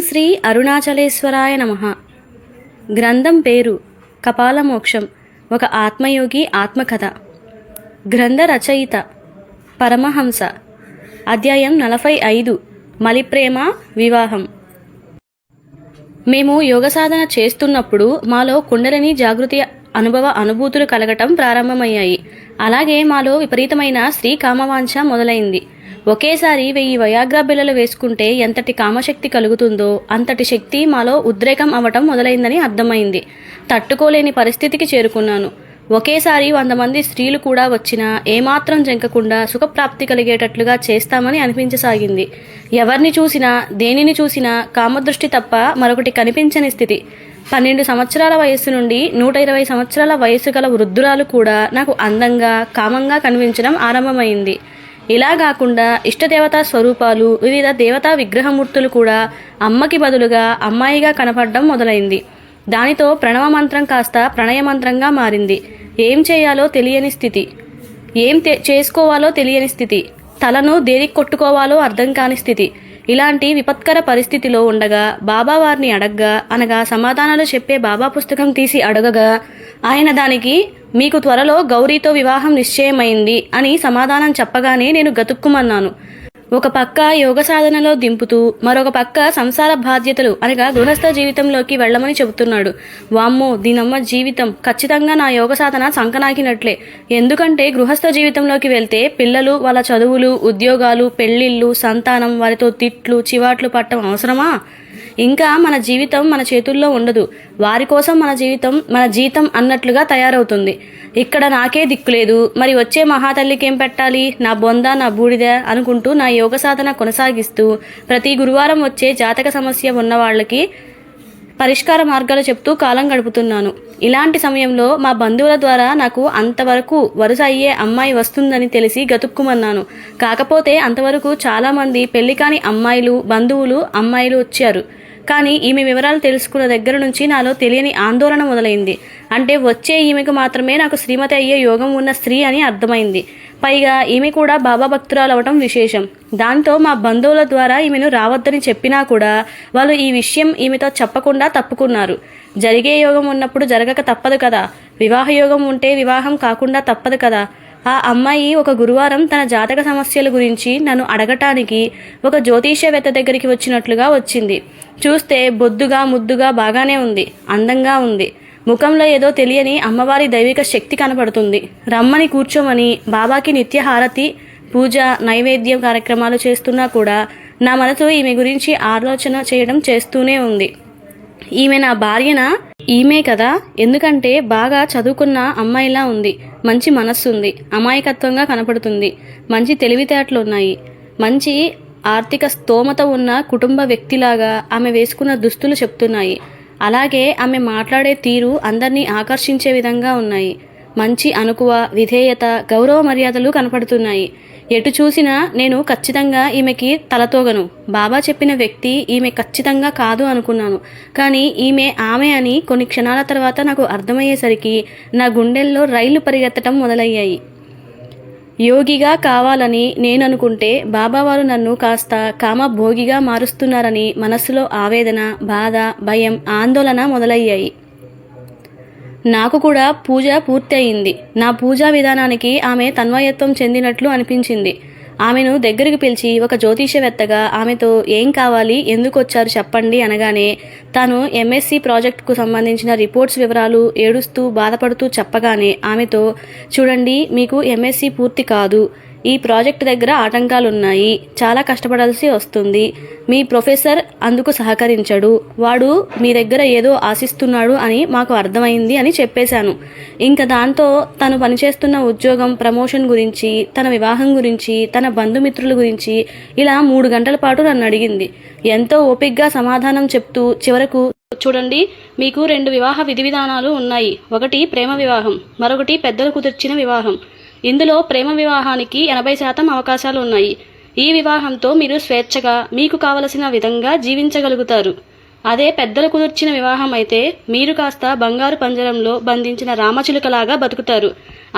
శ్రీ అరుణాచలేశ్వరాయ నమ. గ్రంథం పేరు కపాలమోక్షం ఒక ఆత్మయోగి ఆత్మకథ. గ్రంథ రచయిత పరమహంస. అధ్యాయం నలభై ఐదు మలిప్రేమ వివాహం. మేము యోగ సాధన చేస్తున్నప్పుడు మాలో కుండలిని జాగృతి అనుభవ అనుభూతులు కలగటం ప్రారంభమయ్యాయి. అలాగే మాలో విపరీతమైన స్త్రీ కామవాంఛ మొదలైంది. ఒకేసారి వెయ్యి వయాగ్ర బిళ్ళలు వేసుకుంటే ఎంతటి కామశక్తి కలుగుతుందో అంతటి శక్తి మాలో ఉద్రేకం అవటం మొదలైందని అర్థమైంది. తట్టుకోలేని పరిస్థితికి చేరుకున్నాను. ఒకేసారి వంద మంది స్త్రీలు కూడా వచ్చినా ఏమాత్రం జంకకుండా సుఖప్రాప్తి కలిగేటట్లుగా చేస్తామని అనిపించసాగింది. ఎవరిని చూసినా దేనిని చూసినా కామదృష్టి తప్ప మరొకటి కనిపించని స్థితి. పన్నెండు సంవత్సరాల వయస్సు నుండి నూట ఇరవై సంవత్సరాల వయస్సు గల వృద్ధురాలు కూడా నాకు అందంగా కామంగా కనిపించడం ఆరంభమైంది. ఇలా కాకుండా ఇష్టదేవతా స్వరూపాలు వివిధ దేవతా విగ్రహమూర్తులు కూడా అమ్మకి బదులుగా అమ్మాయిగా కనపడడం మొదలైంది. దానితో ప్రణవ మంత్రం కాస్త ప్రణయ మంత్రంగా మారింది. ఏం చేయాలో తెలియని స్థితి. ఏం తె- చేసుకోవాలో తెలియని స్థితి. తలను దేనికి కొట్టుకోవాలో అర్థం కాని స్థితి. ఇలాంటి విపత్కర పరిస్థితిలో ఉండగా బాబా వారిని అడగ్గా అనగా సమాధానాలు చెప్పే బాబా పుస్తకం తీసి అడగగా ఆయన దానికి మీకు త్వరలో గౌరీతో వివాహం నిశ్చయమైంది అని సమాధానం చెప్పగానే నేను గతుక్కుమన్నాను. ఒక పక్క యోగ సాధనలో దింపుతూ మరొక పక్క సంసార బాధ్యతలు అనగా గృహస్థ జీవితంలోకి వెళ్ళమని చెబుతున్నాడు. వామ్మో దీనమ్మ జీవితం ఖచ్చితంగా నా యోగ సాధన సంకనాకినట్లే. ఎందుకంటే గృహస్థ జీవితంలోకి వెళ్తే పిల్లలు వాళ్ళ చదువులు ఉద్యోగాలు పెళ్ళిళ్ళు సంతానం వారితో తిట్లు చివాట్లు పట్టడం అవసరమా? ఇంకా మన జీవితం మన చేతుల్లో ఉండదు. వారి కోసం మన జీవితం మన జీతం అన్నట్లుగా తయారవుతుంది. ఇక్కడ నాకే దిక్కులేదు మరి వచ్చే మహాతల్లికి ఏం పెట్టాలి? నా బొంద నా బూడిద అనుకుంటూ నా యోగ సాధన కొనసాగిస్తూ ప్రతి గురువారం వచ్చే జాతక సమస్య ఉన్న వాళ్ళకి పరిష్కార మార్గాలు చెప్తూ కాలం గడుపుతున్నాను. ఇలాంటి సమయంలో మా బంధువుల ద్వారా నాకు అంతవరకు వరుస అయ్యే అమ్మాయి వస్తుందని తెలిసి గతుక్కుమన్నాను. కాకపోతే అంతవరకు చాలామంది పెళ్ళి కాని అమ్మాయిలు బంధువులు అమ్మాయిలు వచ్చారు. కానీ ఈమె వివరాలు తెలుసుకున్న దగ్గర నుంచి నాలో తెలియని ఆందోళన మొదలైంది. అంటే వచ్చే ఈమెకు మాత్రమే నాకు శ్రీమతి అయ్యే యోగం ఉన్న స్త్రీ అని అర్థమైంది. పైగా ఈమె కూడా బాబా భక్తురాలు అవటం విశేషం. దాంతో మా బంధువుల ద్వారా ఈమెను రావద్దని చెప్పినా కూడా వాళ్ళు ఈ విషయం ఈమెతో చెప్పకుండా తప్పుకున్నారు. జరిగే యోగం ఉన్నప్పుడు జరగక తప్పదు కదా. వివాహ యోగం ఉంటే వివాహం కాకుండా తప్పదు కదా. ఆ అమ్మాయి ఒక గురువారం తన జాతక సమస్యల గురించి నన్ను అడగటానికి ఒక జ్యోతిష్యవేత్త దగ్గరికి వచ్చినట్లుగా వచ్చింది. చూస్తే బొద్దుగా ముద్దుగా బాగానే ఉంది. అందంగా ఉంది. ముఖంలో ఏదో తెలియని అమ్మవారి దైవిక శక్తి కనపడుతుంది. రమ్మని కూర్చోమని బాబాకి నిత్య హారతి పూజ నైవేద్యం కార్యక్రమాలు చేస్తున్నా కూడా నా మనసు ఈమె గురించి ఆలోచన చేయడం చేస్తూనే ఉంది. ఈమె నా భార్యన? ఈమె కదా? ఎందుకంటే బాగా చదువుకున్న అమ్మాయిలా ఉంది. మంచి మనస్సుంది. అమాయకత్వంగా కనపడుతుంది. మంచి తెలివితేటలు ఉన్నాయి మంచి ఆర్థిక స్తోమత ఉన్న కుటుంబ వ్యక్తిలాగా ఆమె వేసుకున్న దుస్తులు చెప్తున్నాయి. అలాగే ఆమె మాట్లాడే తీరు అందరినీ ఆకర్షించే విధంగా ఉన్నాయి. మంచి అనుకువ విధేయత గౌరవ మర్యాదలు కనపడుతున్నాయి. ఎటు చూసినా నేను ఖచ్చితంగా ఈమెకి తలతోగను. బాబా చెప్పిన వ్యక్తి ఈమె ఖచ్చితంగా కాదు అనుకున్నాను. కానీ ఈమె ఆమె అని కొన్ని క్షణాల తర్వాత నాకు అర్థమయ్యేసరికి నా గుండెల్లో రైళ్ళు పరిగెత్తటం మొదలయ్యాయి. యోగిగా కావాలని నేననుకుంటే బాబావారు నన్ను కాస్త కామభోగిగా మారుస్తున్నారని మనస్సులో ఆవేదన బాధ భయం ఆందోళన మొదలయ్యాయి. నాకు కూడా పూజ పూర్తి అయింది నా పూజా విధానానికి ఆమె తన్వయత్వం చెందినట్లు అనిపించింది. ఆమెను దగ్గరికి పిలిచి ఒక జ్యోతిషవేత్తగా ఆమెతో ఏం కావాలి ఎందుకు వచ్చారు చెప్పండి అనగానే తాను ఎంఎస్సి ప్రాజెక్టుకు సంబంధించిన రిపోర్ట్స్ వివరాలు ఏడుస్తూ బాధపడుతూ చెప్పగానే ఆమెతో చూడండి మీకు ఎంఎస్సి పూర్తి కాదు. ఈ ప్రాజెక్ట్ దగ్గర ఆటంకాలున్నాయి. చాలా కష్టపడాల్సి వస్తుంది. మీ ప్రొఫెసర్ అందుకు సహకరించడు. వాడు మీ దగ్గర ఏదో ఆశిస్తున్నాడు అని మాకు అర్థమైంది అని చెప్పేశాను. ఇంకా దాంతో తను పనిచేస్తున్న ఉద్యోగం ప్రమోషన్ గురించి తన వివాహం గురించి తన బంధుమిత్రుల గురించి ఇలా మూడు గంటల పాటు నన్ను అడిగింది. ఎంతో ఓపిగ్గా సమాధానం చెప్తూ చివరకు చూడండి మీకు రెండు వివాహ విధి విధానాలు ఉన్నాయి. ఒకటి ప్రేమ వివాహం మరొకటి పెద్దలు కుదిర్చిన వివాహం. ఇందులో ప్రేమ వివాహానికి ఎనభై శాతం అవకాశాలు ఉన్నాయి ఈ వివాహంతో మీరు స్వేచ్ఛగా మీకు కావలసిన విధంగా జీవించగలుగుతారు. అదే పెద్దలు కుదిర్చిన వివాహం అయితే మీరు కాస్త బంగారు పంజరంలో బంధించిన రామచిలుకలాగా బతుకుతారు.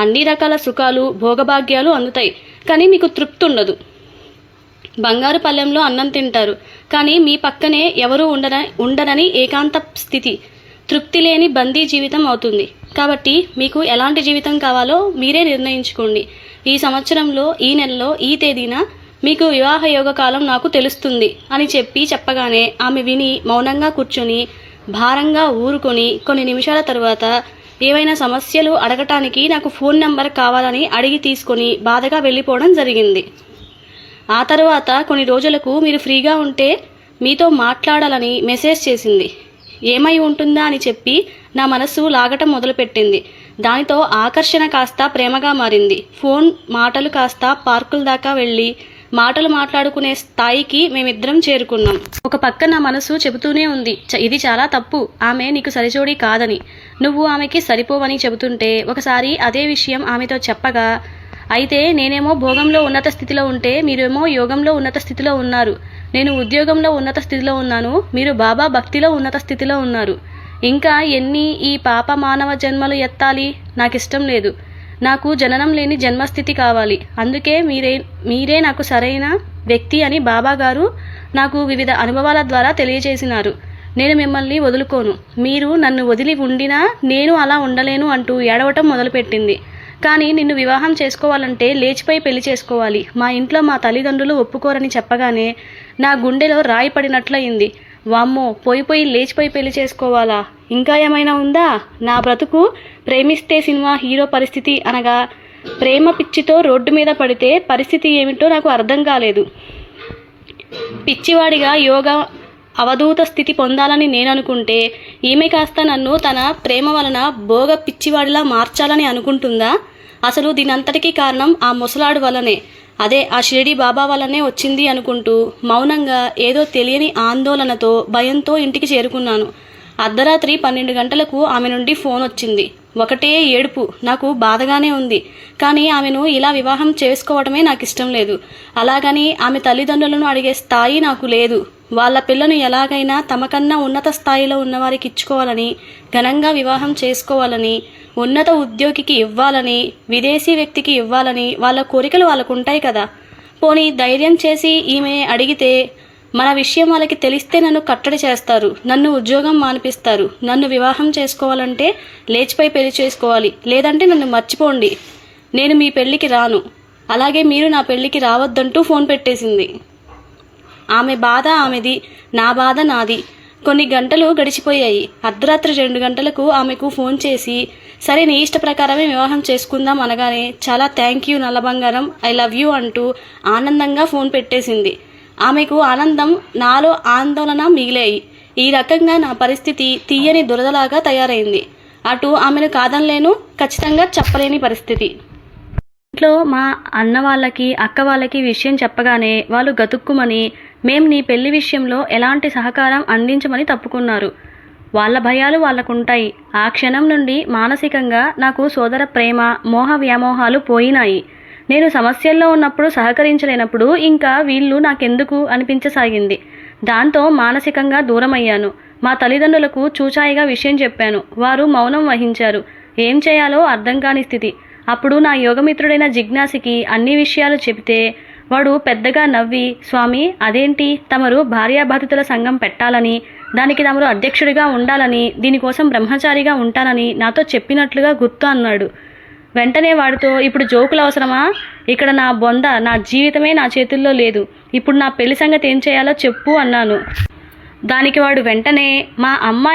అన్ని రకాల సుఖాలు భోగభాగ్యాలు అందుతాయి. కానీ మీకు తృప్తి ఉండదు బంగారు పళ్ళెంలో అన్నం తింటారు. కానీ మీ పక్కనే ఎవరూ ఉండర ఉండరని ఏకాంత స్థితి. తృప్తి లేని బందీ జీవితం అవుతుంది. కాబట్టి మీకు ఎలాంటి జీవితం కావాలో మీరే నిర్ణయించుకోండి. ఈ సంవత్సరంలో ఈ నెలలో ఈ తేదీన మీకు వివాహ యోగ కాలం నాకు తెలుస్తుంది అని చెప్పి చెప్పగానే ఆమె విని మౌనంగా కూర్చొని భారంగా ఊరుకొని కొన్ని నిమిషాల తరువాత ఏవైనా సమస్యలు అడగటానికి నాకు ఫోన్ నంబర్ కావాలని అడిగి తీసుకొని బాధగా వెళ్ళిపోవడం జరిగింది. ఆ తర్వాత కొన్ని రోజులకు మీరు ఫ్రీగా ఉంటే మీతో మాట్లాడాలని మెసేజ్ చేసింది. ఏమై ఉంటుందా అని చెప్పి నా మనసు లాగటం మొదలుపెట్టింది. దానితో ఆకర్షణ కాస్త ప్రేమగా మారింది. ఫోన్ మాటలు కాస్త పార్కుల దాకా వెళ్ళి మాటలు మాట్లాడుకునే స్థాయికి మేమిద్దరం చేరుకున్నాం. ఒక పక్క నా మనసు చెబుతూనే ఉంది "చ- ఇది చాలా తప్పు. ఆమె నీకు సరిజోడి కాదని. నువ్వు ఆమెకి సరిపోవని చెబుతుంటే ఒకసారి అదే విషయం ఆమెతో చెప్పగా అయితే నేనేమో భోగంలో ఉన్నత స్థితిలో ఉంటే మీరేమో యోగంలో ఉన్నత స్థితిలో ఉన్నారు. నేను ఉద్యోగంలో ఉన్నత స్థితిలో ఉన్నాను. మీరు బాబా భక్తిలో ఉన్నత స్థితిలో ఉన్నారు. ఇంకా ఎన్ని ఈ పాప మానవ జన్మలు ఎత్తాలి? నాకిష్టం లేదు. నాకు జననం లేని జన్మస్థితి కావాలి. అందుకే మీరే మీరే నాకు సరైన వ్యక్తి అని బాబా గారు నాకు వివిధ అనుభవాల ద్వారా తెలియజేసినారు. నేను మిమ్మల్ని వదులుకోను. మీరు నన్ను వదిలి ఉండినా నేను అలా ఉండలేను అంటూ ఏడవటం మొదలుపెట్టింది. కానీ నిన్ను వివాహం చేసుకోవాలంటే లేచిపోయి పెళ్ళి చేసుకోవాలి. మా ఇంట్లో మా తల్లిదండ్రులు ఒప్పుకోరని చెప్పగానే నా గుండెలో రాయి పడినట్లయింది. వామ్మో పోయి పోయి లేచిపోయి పెళ్ళి చేసుకోవాలా? ఇంకా ఏమైనా ఉందా? నా బ్రతుకు ప్రేమిస్తే సినిమా హీరో పరిస్థితి అనగా ప్రేమ పిచ్చితో రోడ్డు మీద పడితే పరిస్థితి ఏమిటో నాకు అర్థం కాలేదు. పిచ్చివాడిగా యోగా అవధూత స్థితి పొందాలని నేను అనుకుంటే ఈమె కాస్త నన్ను తన ప్రేమ వలన భోగ పిచ్చివాడిలా మార్చాలని అనుకుంటుందా? అసలు దీనంతటికీ కారణం ఆ ముసలాడు వలనే అదే ఆ షిరిడి బాబా వల్లనే వచ్చింది అనుకుంటూ మౌనంగా ఏదో తెలియని ఆందోళనతో భయంతో ఇంటికి చేరుకున్నాను. అర్ధరాత్రి పన్నెండు గంటలకు ఆమె నుండి ఫోన్ వచ్చింది. ఒకటే ఏడుపు నాకు బాధగానే ఉంది. కానీ ఆమెను ఇలా వివాహం చేసుకోవడమే నాకు ఇష్టం లేదు. అలాగని ఆమె తల్లిదండ్రులను అడిగే స్థాయి నాకు లేదు. వాళ్ళ పిల్లను ఎలాగైనా తమకన్నా ఉన్నత స్థాయిలో ఉన్నవారికి ఇచ్చుకోవాలని ఘనంగా వివాహం చేసుకోవాలని ఉన్నత ఉద్యోగికి ఇవ్వాలని విదేశీ వ్యక్తికి ఇవ్వాలని వాళ్ళ కోరికలు వాళ్ళకు ఉంటాయి కదా. పోనీ ధైర్యం చేసి ఈమె అడిగితే మన విషయం వాళ్ళకి తెలిస్తే నన్ను కట్టడి చేస్తారు నన్ను ఉద్యోగం మానిపిస్తారు నన్ను వివాహం చేసుకోవాలంటే లేచిపోయి పెళ్ళి చేసుకోవాలి లేదంటే నన్ను మర్చిపోండి నేను మీ పెళ్ళికి రాను అలాగే మీరు నా పెళ్ళికి రావద్దంటూ ఫోన్ పెట్టేసింది. ఆమె బాధ ఆమెది నా బాధ నాది కొన్ని గంటలు గడిచిపోయాయి. అర్ధరాత్రి రెండు గంటలకు ఆమెకు ఫోన్ చేసి సరే నీ ఇష్ట ప్రకారమే వివాహం చేసుకుందాం అనగానే చాలా థ్యాంక్ యూ నల్ల బంగారం ఐ లవ్ యూ అంటూ ఆనందంగా ఫోన్ పెట్టేసింది. ఆమెకు ఆనందం నాలో ఆందోళన మిగిలాయి. ఈ రకంగా నా పరిస్థితి తీయని దురదలాగా తయారైంది. అటు ఆమెను కాదనలేను ఖచ్చితంగా చెప్పలేని పరిస్థితి. ఇంట్లో మా అన్న వాళ్ళకి అక్క వాళ్ళకి విషయం చెప్పగానే వాళ్ళు గతుక్కుమని మేం నీ పెళ్ళి విషయంలో ఎలాంటి సహకారం అందించమని తప్పుకున్నారు. వాళ్ళ భయాలు వాళ్ళకుంటాయి. ఆ క్షణం నుండి మానసికంగా నాకు సోదర ప్రేమ మోహ వ్యామోహాలు పోయినాయి. నేను సమస్యల్లో ఉన్నప్పుడు సహకరించలేనప్పుడు ఇంకా వీళ్ళు నాకెందుకు అనిపించసాగింది. దాంతో మానసికంగా దూరమయ్యాను. మా తల్లిదండ్రులకు చూచాయిగా విషయం చెప్పాను. వారు మౌనం వహించారు. ఏం చేయాలో అర్థం కాని స్థితి. అప్పుడు నా యోగమిత్రుడైన జిజ్ఞాసికి అన్ని విషయాలు చెబితే వాడు పెద్దగా నవ్వి స్వామి అదేంటి? తమరు భార్యాబాధితుల సంఘం పెట్టాలని దానికి తమరు అధ్యక్షుడిగా ఉండాలని దీనికోసం బ్రహ్మచారిగా ఉంటానని నాతో చెప్పినట్లుగా గుర్తు అన్నాడు. వెంటనే వాడితో ఇప్పుడు జోకులు అవసరమా? ఇక్కడ నా బొంద నా జీవితమే నా చేతుల్లో లేదు. ఇప్పుడు నా పెళ్ళి సంగతి ఏం చేయాలో చెప్పు అన్నాను. దానికి వాడు వెంటనే మా అమ్మ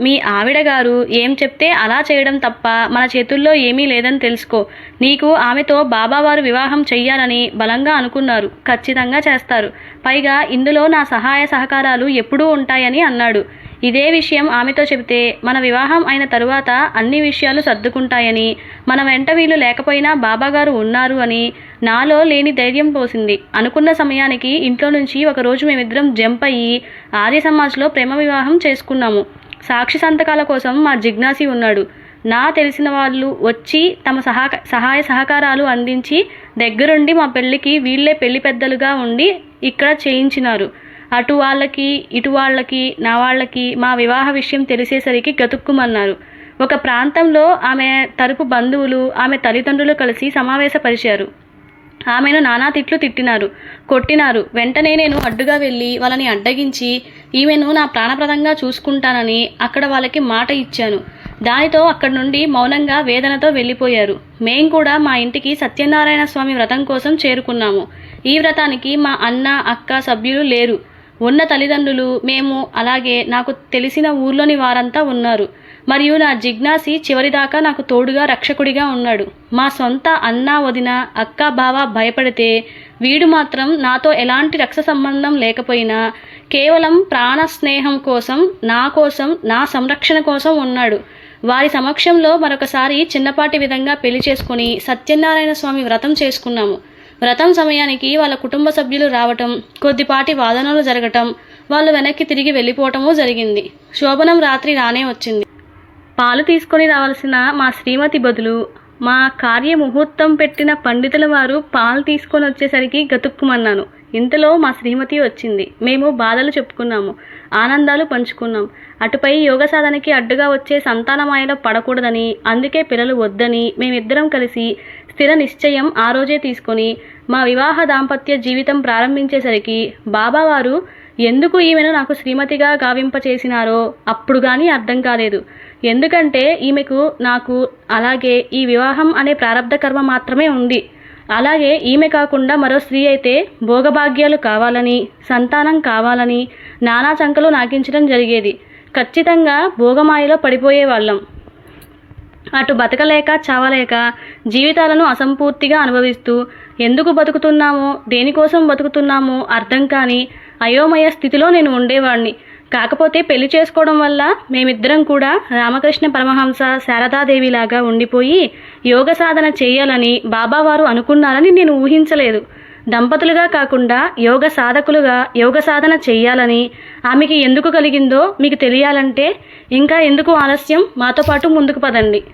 మీ ఆవిడ గారు ఏం చెప్తే అలా చేయడం తప్ప మన చేతుల్లో ఏమీ లేదని తెలుసుకో. నీకు ఆమెతో బాబావారు వివాహం చెయ్యాలని బలంగా అనుకున్నారు. ఖచ్చితంగా చేస్తారు. పైగా ఇందులో నా సహాయ సహకారాలు ఎప్పుడూ ఉంటాయని అన్నాడు. ఇదే విషయం ఆమెతో చెబితే మన వివాహం అయిన తరువాత అన్ని విషయాలు సర్దుకుంటాయని మన వెంట వీళ్ళు లేకపోయినా బాబాగారు ఉన్నారు అని నాలో లేని ధైర్యం పోసింది. అనుకున్న సమయానికి ఇంట్లో నుంచి ఒకరోజు మేమిద్దరం జంప్ అయ్యి ఆర్య సమాజ్లో ప్రేమ వివాహం చేసుకున్నాము. సాక్షి సంతకాల కోసం మా జిజ్ఞాసి ఉన్నాడు. నా తెలిసిన వాళ్ళు వచ్చి తమ సహా సహాయ సహకారాలు అందించి దగ్గరుండి మా పెళ్ళికి వీళ్ళే పెళ్ళి పెద్దలుగా ఉండి ఇక్కడ చేయించినారు. అటు వాళ్ళకి ఇటు వాళ్ళకి నా వాళ్ళకి మా వివాహ విషయం తెలిసేసరికి గతుక్కుమన్నారు. ఒక ప్రాంతంలో ఆమె తరపు బంధువులు ఆమె తల్లిదండ్రులు కలిసి సమావేశపరిచారు. ఆమెను నానా తిట్లు తిట్టినారు. కొట్టినారు. వెంటనే నేను అడ్డుగా వెళ్ళి వాళ్ళని అడ్డగించి ఈమెను నా ప్రాణప్రదంగా చూసుకుంటానని అక్కడ వాళ్ళకి మాట ఇచ్చాను. దానితో అక్కడి నుండి మౌనంగా వేదనతో వెళ్ళిపోయారు. మేం కూడా మా ఇంటికి సత్యనారాయణ స్వామి వ్రతం కోసం చేరుకున్నాము. ఈ వ్రతానికి మా అన్న అక్క సభ్యులు లేరు. ఉన్న తల్లిదండ్రులు మేము అలాగే నాకు తెలిసిన ఊర్లోని వారంతా ఉన్నారు. మరియు నా జిజ్ఞాసి చివరిదాకా నాకు తోడుగా రక్షకుడిగా ఉన్నాడు. మా సొంత అన్న వదిన అక్క బావ భయపడితే వీడు మాత్రం నాతో ఎలాంటి రక్ష సంబంధం లేకపోయినా కేవలం ప్రాణ స్నేహం కోసం నా కోసం నా సంరక్షణ కోసం ఉన్నాడు. వారి సమక్షంలో మరొకసారి చిన్నపాటి విధంగా పెళ్ళి చేసుకుని సత్యనారాయణ స్వామి వ్రతం చేసుకున్నాము. వ్రతం సమయానికి వాళ్ళ కుటుంబ సభ్యులు రావటం కొద్దిపాటి వాదనలు జరగటం వాళ్ళు వెనక్కి తిరిగి వెళ్ళిపోవటము జరిగింది. శోభనం రాత్రి రానే వచ్చింది. పాలు తీసుకొని రావాల్సిన మా శ్రీమతి బదులు మా కార్య ముహూర్తం పెట్టిన పండితుల వారు పాలు తీసుకొని వచ్చేసరికి గతుక్కుమన్నాను. ఇంతలో మా శ్రీమతి వచ్చింది. మేము బాధలు చెప్పుకున్నాము. ఆనందాలు పంచుకున్నాం. అటుపై యోగ సాధనకి అడ్డుగా వచ్చే సంతానమాయలో పడకూడదని అందుకే పిల్లలు వద్దని మేమిద్దరం కలిసి స్థిర నిశ్చయం ఆ రోజే తీసుకొని మా వివాహ దాంపత్య జీవితం ప్రారంభించేసరికి బాబావారు ఎందుకు ఈమెను నాకు శ్రీమతిగా గావింపచేసినారో అప్పుడు కానీ అర్థం కాలేదు. ఎందుకంటే ఈమెకు నాకు అలాగే ఈ వివాహం అనే ప్రారంధ కర్మ మాత్రమే ఉంది. అలాగే ఈమె కాకుండా మరో స్త్రీ అయితే భోగభాగ్యాలు కావాలని సంతానం కావాలని నానా చంకలు నాకించడం జరిగేది. ఖచ్చితంగా భోగమాయలో పడిపోయే వాళ్ళం. అటు బతకలేక చావలేక జీవితాలను అసంపూర్తిగా అనుభవిస్తూ ఎందుకు బతుకుతున్నామో దేనికోసం బతుకుతున్నామో అర్థం కానీ అయోమయ స్థితిలో నేను ఉండేవాడిని కాకపోతే పెళ్ళి చేసుకోవడం వల్ల మేమిద్దరం కూడా రామకృష్ణ పరమహంస శారదాదేవిలాగా ఉండిపోయి యోగ సాధన చేయాలని బాబావారు అనుకున్నారని నేను ఊహించలేదు. దంపతులుగా కాకుండా యోగ సాధకులుగా యోగ సాధన చేయాలని ఆమెకి ఎందుకు కలిగిందో మీకు తెలియాలంటే ఇంకా ఎందుకు ఆలస్యం? మాతో పాటు ముందుకు పదండి.